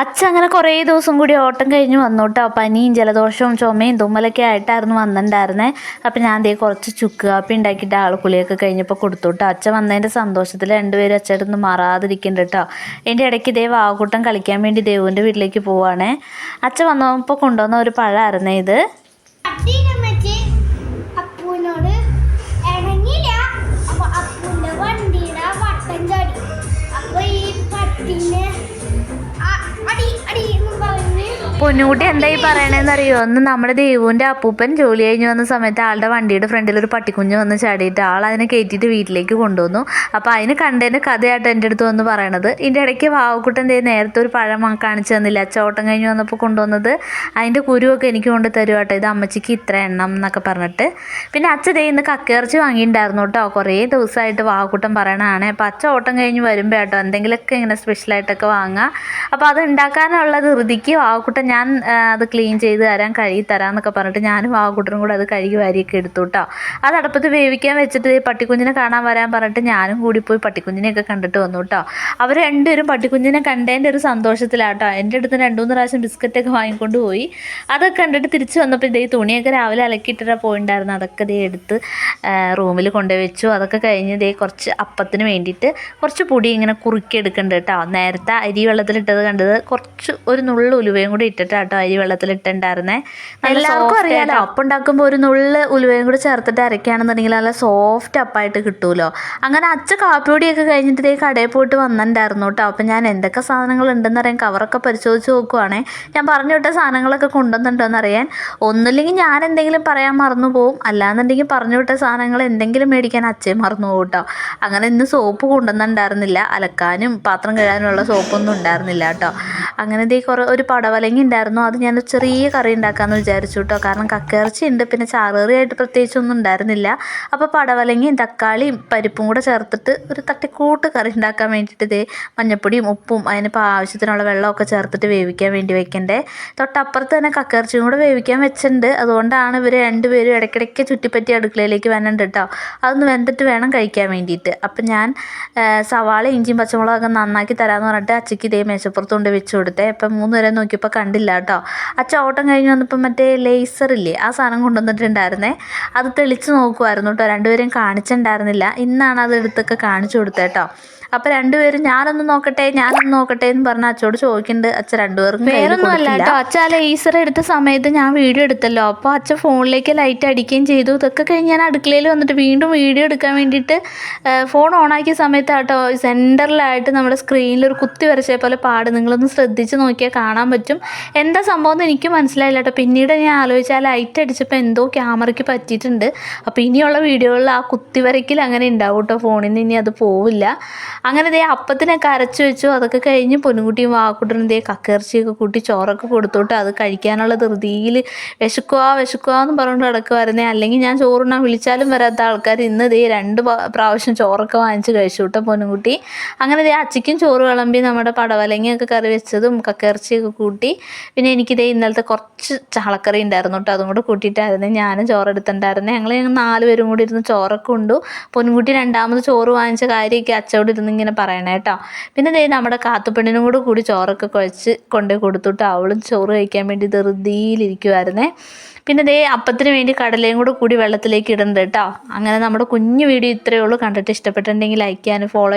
അച്ഛ അങ്ങനെ കുറേ ദിവസം കൂടി ഓട്ടം കഴിഞ്ഞ് വന്നു കേട്ടോ പനിയും ജലദോഷവും ചുമയും തുമ്മലൊക്കെ ആയിട്ടായിരുന്നു വന്നിട്ടുണ്ടായിരുന്നേ. അപ്പം ഞാൻ ദേ കുറച്ച് ചുക്ക് കാപ്പി ഉണ്ടാക്കിയിട്ട് ആൾ കുളിയൊക്കെ കഴിഞ്ഞപ്പോൾ കൊടുത്തു കേട്ടോ അച്ഛൻ വന്നതിന്റെ സന്തോഷത്തിൽ രണ്ടുപേരും ഒന്ന് മാറാതിരിക്കുന്നുണ്ട് കേട്ടോ എന്റെ ഇടയ്ക്ക് ദേ വാവക്കൂട്ടം കളിക്കാൻ വേണ്ടി ദേവുവിന്റെ വീട്ടിലേക്ക് പോവുകയാണേ അച്ഛൻ വന്നപ്പോൾ കൊണ്ടുവന്ന ഒരു പഴമായിരുന്നേ ഇത്. പൊന്നുകുട്ടി എന്തായി പറയണേന്ന് അറിയോ ഒന്ന് നമ്മുടെ ദേവുവിന്റെ അപ്പൂപ്പൻ ജോലി കഴിഞ്ഞ് വന്ന സമയത്ത് ആളുടെ വണ്ടിയുടെ ഫ്രണ്ടിൽ ഒരു പട്ടിക്കുഞ്ഞ് വന്ന് ചാടിയിട്ട് ആൾ അതിനെ കയറ്റിയിട്ട് വീട്ടിലേക്ക് കൊണ്ടുവന്നു. അപ്പോൾ അതിന് കണ്ടതിന്റെ കഥയായിട്ട് എന്റെ അടുത്ത് വന്ന് പറയണത്. ഇതിന്റെ ഇടയ്ക്ക് വാവക്കുട്ടൻ നേരത്തെ ഒരു പഴം കാണിച്ചു തന്നില്ല? അച്ചോട്ടം കഴിഞ്ഞ് വന്നപ്പോൾ കൊണ്ടുവന്നത്. അതിന്റെ കുരുവൊക്കെ എനിക്ക് കൊണ്ട് തരുവാട്ടോ ഇത് അമ്മച്ചിക്ക് ഇത്ര എണ്ണം എന്നൊക്കെ പറഞ്ഞിട്ട്. പിന്നെ അച്ഛ ദേ ഇന്ന് കക്കയിറച്ചി വാങ്ങിയിട്ടുണ്ടായിരുന്നു കേട്ടോ കുറേ ദിവസമായിട്ട് വാവക്കുട്ടൻ പറയണതാണ്. അപ്പോൾ അച്ഛ ഓട്ടം കഴിഞ്ഞ് വരുമ്പോൾ കേട്ടോ എന്തെങ്കിലുമൊക്കെ ഇങ്ങനെ സ്പെഷ്യലായിട്ടൊക്കെ വാങ്ങാം. അപ്പോൾ അത് ഉണ്ടാക്കാനുള്ള ധൃതിക്ക് വാവക്കുട്ടൻ ഞാൻ അത് ക്ലീൻ ചെയ്ത് തരാൻ കഴുകി തരാമെന്നൊക്കെ പറഞ്ഞിട്ട് ഞാനും ആ വാവക്കുട്ടനും കൂടെ അത് കഴുകി വാരിയൊക്കെ എടുത്തു കേട്ടോ അത് അടുപ്പത്ത് വേവിക്കാൻ വെച്ചിട്ട് പട്ടിക്കുഞ്ഞിനെ കാണാൻ വരാൻ പറഞ്ഞിട്ട് ഞാനും കൂടി പോയി പട്ടിക്കുഞ്ഞിനെയൊക്കെ കണ്ടിട്ട് വന്നു കേട്ടോ അവർ രണ്ടുപേരും പട്ടിക്കുഞ്ഞിനെ കണ്ടതിന്റെ ഒരു സന്തോഷത്തിലാട്ടോ എന്റെ അടുത്ത് രണ്ട് മൂന്ന് പ്രാവശ്യം ബിസ്ക്കറ്റൊക്കെ വാങ്ങിക്കൊണ്ട് പോയി. അതൊക്കെ കണ്ടിട്ട് തിരിച്ച് വന്നപ്പോൾ ഇതേ തുണിയൊക്കെ രാവിലെ അലക്കിയിട്ടിട്ട് പോയിണ്ടായിരുന്നു. അതൊക്കെ ഇതേ എടുത്ത് റൂമിൽ കൊണ്ടുപോയി വെച്ചു അതൊക്കെ കഴിഞ്ഞ് ഇതേ കുറച്ച് അപ്പത്തിന് വേണ്ടിയിട്ട് കുറച്ച് പൊടി ഇങ്ങനെ കുറുക്കി എടുക്കുന്നുണ്ട് കേട്ടോ നേരത്തെ അരി വെള്ളത്തിലിട്ടത് കണ്ടത് കുറച്ച് ഒരു നുള്ളു ഉലുവയും കൂടി ഇട്ടിട്ടാട്ടോ അരി വെള്ളത്തിൽ വെള്ളത്തിലിട്ടുണ്ടായിരുന്നേ എല്ലാവർക്കും അറിയാലോ. അപ്പം ഉണ്ടാക്കുമ്പോൾ ഒരു നുള്ള് ഉലുവയും കൂടി ചേർത്തിട്ട് അരയ്ക്കുകയാണെന്നുണ്ടെങ്കിൽ നല്ല സോഫ്റ്റ് അപ്പായിട്ട് കിട്ടുമല്ലോ അങ്ങനെ അച്ഛ കാപ്പിപ്പൊടിയൊക്കെ കഴിഞ്ഞിട്ട് ഇതേ കടയിൽ പോയിട്ട് വന്നിട്ടുണ്ടായിരുന്നു കേട്ടോ. അപ്പം ഞാൻ എന്തൊക്കെ സാധനങ്ങൾ ഉണ്ടെന്ന് അറിയാൻ കവറൊക്കെ പരിശോധിച്ച് നോക്കുവാണേ. ഞാൻ പറഞ്ഞു വിട്ട സാധനങ്ങളൊക്കെ കൊണ്ടുവന്നിട്ടുണ്ടോ അറിയാൻ. ഒന്നുമില്ലെങ്കിൽ ഞാൻ എന്തെങ്കിലും പറയാൻ മറന്നു പോവും. അല്ലാന്നുണ്ടെങ്കിൽ പറഞ്ഞു വിട്ട സാധനങ്ങൾ എന്തെങ്കിലും മേടിക്കാൻ അച്ഛൻ മറന്നു പോകും കേട്ടോ. അങ്ങനെ ഇന്ന് സോപ്പ് കൊണ്ടുവന്നിട്ടുണ്ടായിരുന്നില്ല. അലക്കാനും പാത്രം കഴുകാനുമുള്ള സോപ്പൊന്നും ഉണ്ടായിരുന്നില്ല കേട്ടോ. അങ്ങനെ ഇതേ കുറേ ഒരു പടവലങ്ങി ഉണ്ടായിരുന്നു. അത് ഞാൻ ചെറിയ കറി ഉണ്ടാക്കാമെന്ന് വിചാരിച്ചു കേട്ടോ കാരണം കക്കയിറച്ചി ഉണ്ട്. പിന്നെ ചാറുകറിയായിട്ട് പ്രത്യേകിച്ചൊന്നും ഉണ്ടായിരുന്നില്ല. അപ്പോൾ പടവലങ്ങിയും തക്കാളിയും പരിപ്പും കൂടെ ചേർത്തിട്ട് ഒരു തട്ടിക്കൂട്ട് കറി ഉണ്ടാക്കാൻ വേണ്ടിയിട്ട് ഇതേ മഞ്ഞപ്പൊടിയും ഉപ്പും അതിനിപ്പോൾ ആവശ്യത്തിനുള്ള വെള്ളമൊക്കെ ചേർത്തിട്ട് വേവിക്കാൻ വേണ്ടി വെക്കണ്ടേ. തൊട്ടപ്പുറത്ത് തന്നെ കക്കയിറച്ചിയും കൂടെ വേവിക്കാൻ വെച്ചിട്ടുണ്ട്. അതുകൊണ്ടാണ് ഇവർ രണ്ടുപേരും ഇടയ്ക്കിടയ്ക്ക് ചുറ്റിപ്പറ്റി അടുക്കളയിലേക്ക് വരണ്ട കേട്ടോ അതൊന്ന് വെന്തിട്ട് വേണം കഴിക്കാൻ വേണ്ടിയിട്ട്. അപ്പം ഞാൻ സവാള ഇഞ്ചിയും പച്ചമുളകൊക്കെ നന്നാക്കി തരാമെന്ന് പറഞ്ഞിട്ട് അച്ചയ്ക്ക് ഇതേ മേശപ്പുറത്ത് വെച്ചു വെച്ച് കൊടുത്തേ. ഇപ്പം മൂന്ന് വരെ നോക്കിയപ്പോൾ കണ്ടില്ല കേട്ടോ. അച്ഛ ഓട്ടം കഴിഞ്ഞ് വന്നപ്പോൾ മറ്റേ ലേസർ ഇല്ലേ ആ സാധനം കൊണ്ടുവന്നിട്ടുണ്ടായിരുന്നേ. അത് തെളിച്ച് നോക്കുമായിരുന്നു കേട്ടോ. രണ്ടുപേരും കാണിച്ചിട്ടുണ്ടായിരുന്നില്ല. ഇന്നാണ് അത് എടുത്തൊക്കെ കാണിച്ചു കൊടുത്തത് കേട്ടോ. അപ്പോൾ രണ്ടുപേരും ഞാനൊന്ന് നോക്കട്ടെ ഞാനൊന്ന് നോക്കട്ടെ എന്ന് പറഞ്ഞ അച്ചോട് ചോദിക്കുന്നുണ്ട്. അച്ഛ രണ്ടുപേർക്കും വേറൊന്നും അല്ല. കേട്ടോ. അച്ഛ ആ ലേസർ എടുത്ത സമയത്ത് ഞാൻ വീഡിയോ എടുത്തല്ലോ. അപ്പോൾ അച്ഛ ഫോണിലേക്ക് ലൈറ്റ് അടിക്കുകയും ചെയ്തു. ഇതൊക്കെ കഴിഞ്ഞ് ഞാൻ അടുക്കളയിൽ വന്നിട്ട് വീണ്ടും വീഡിയോ എടുക്കാൻ വേണ്ടിയിട്ട് ഫോൺ ഓണാക്കിയ സമയത്ത് കേട്ടോ സെന്ററിലായിട്ട് നമ്മുടെ സ്ക്രീനിൽ ഒരു കുത്തി വരച്ച പോലെ പാട്. നിങ്ങളൊന്ന് ശ്രദ്ധിച്ച് നോക്കിയാൽ കാണാൻ പറ്റും. എന്താ സംഭവം എന്ന് എനിക്ക് മനസ്സിലായില്ല കേട്ടോ. പിന്നീട് ഞാൻ ആലോചിച്ചാൽ ആ ലൈറ്റ് അടിച്ചപ്പോൾ എന്തോ ക്യാമറയ്ക്ക് പറ്റിയിട്ടുണ്ട്. അപ്പോൾ ഇനിയുള്ള വീഡിയോകളിൽ ആ കുത്തി വരയ്ക്കൽ അങ്ങനെ ഉണ്ടാവും കേട്ടോ. ഫോണിൽ നിന്ന് ഇനി അത് പോവില്ല. അങ്ങനെ ദേ അപ്പത്തിനൊക്കെ അരച്ച് വെച്ചു അതൊക്കെ കഴിഞ്ഞ് പൊന്നുകുട്ടിയും വാക്കുട്ടനും ദേ കക്കിറച്ചിയൊക്കെ കൂട്ടി ചോറൊക്കെ കൊടുത്തോട്ട് അത് കഴിക്കാനുള്ള ധൃതിയിൽ വിശക്കുക വിശക്കുക എന്ന് പറഞ്ഞുകൊണ്ട് കിടക്കുമായിരുന്നേ അല്ലെങ്കിൽ ഞാൻ ചോറുണ്ണാൻ വിളിച്ചാലും വരാത്ത ആൾക്കാർ ഇന്ന് ദേ രണ്ട് പ്രാവശ്യം ചോറൊക്കെ വാങ്ങിച്ച് കഴിച്ചു കേട്ടോ പൊന്നുകുട്ടി. അങ്ങനെ ദേ അച്ചിക്കും ചോറ് വിളമ്പി നമ്മുടെ പടവലങ്ങിയൊക്കെ കറി വെച്ചതും കക്കിറച്ചിയൊക്കെ കൂട്ടി. പിന്നെ എനിക്ക് ദേ ഇന്നലത്തെ കുറച്ച് ചാളക്കറി ഉണ്ടായിരുന്നു കേട്ടോ അതും കൂടെ കൂട്ടിയിട്ടായിരുന്നു. ഞാനും ചോറ് എടുത്തിട്ടുണ്ടായിരുന്നേ ഞങ്ങൾ ഞങ്ങൾ നാല് പേരും കൂടി ഇരുന്ന് ചോറൊക്കെ ഉണ്ടു. പൊൻകുട്ടി രണ്ടാമത് ചോറ് വാങ്ങിച്ച കാര്യമൊക്കെ അച്ചോട് ഇരുന്ന് ഇങ്ങനെ പറയണേ കേട്ടോ പിന്നെ ദേ നമ്മുടെ കാത്തുപെണ്ണിനും കൂടെ കൂടി ചോറൊക്കെ കുഴച്ച് കൊണ്ട് കൊടുത്തിട്ട് അവളും ചോറ് കഴിക്കാൻ വേണ്ടി ധൃതിയിലിരിക്കുമായിരുന്നേ പിന്നെ ദേ അപ്പത്തിന് വേണ്ടി കടലയും കൂടെ കൂടി വെള്ളത്തിലേക്ക് ഇടുന്നുണ്ട് കേട്ടോ അങ്ങനെ നമ്മുടെ കുഞ്ഞു വീഡിയോ ഇത്രയേ ഉള്ളൂ. കണ്ടിട്ട് ഇഷ്ടപ്പെട്ടിട്ടുണ്ടെങ്കിൽ ലൈക്ക് ചെയ്യാനും ഫോളോ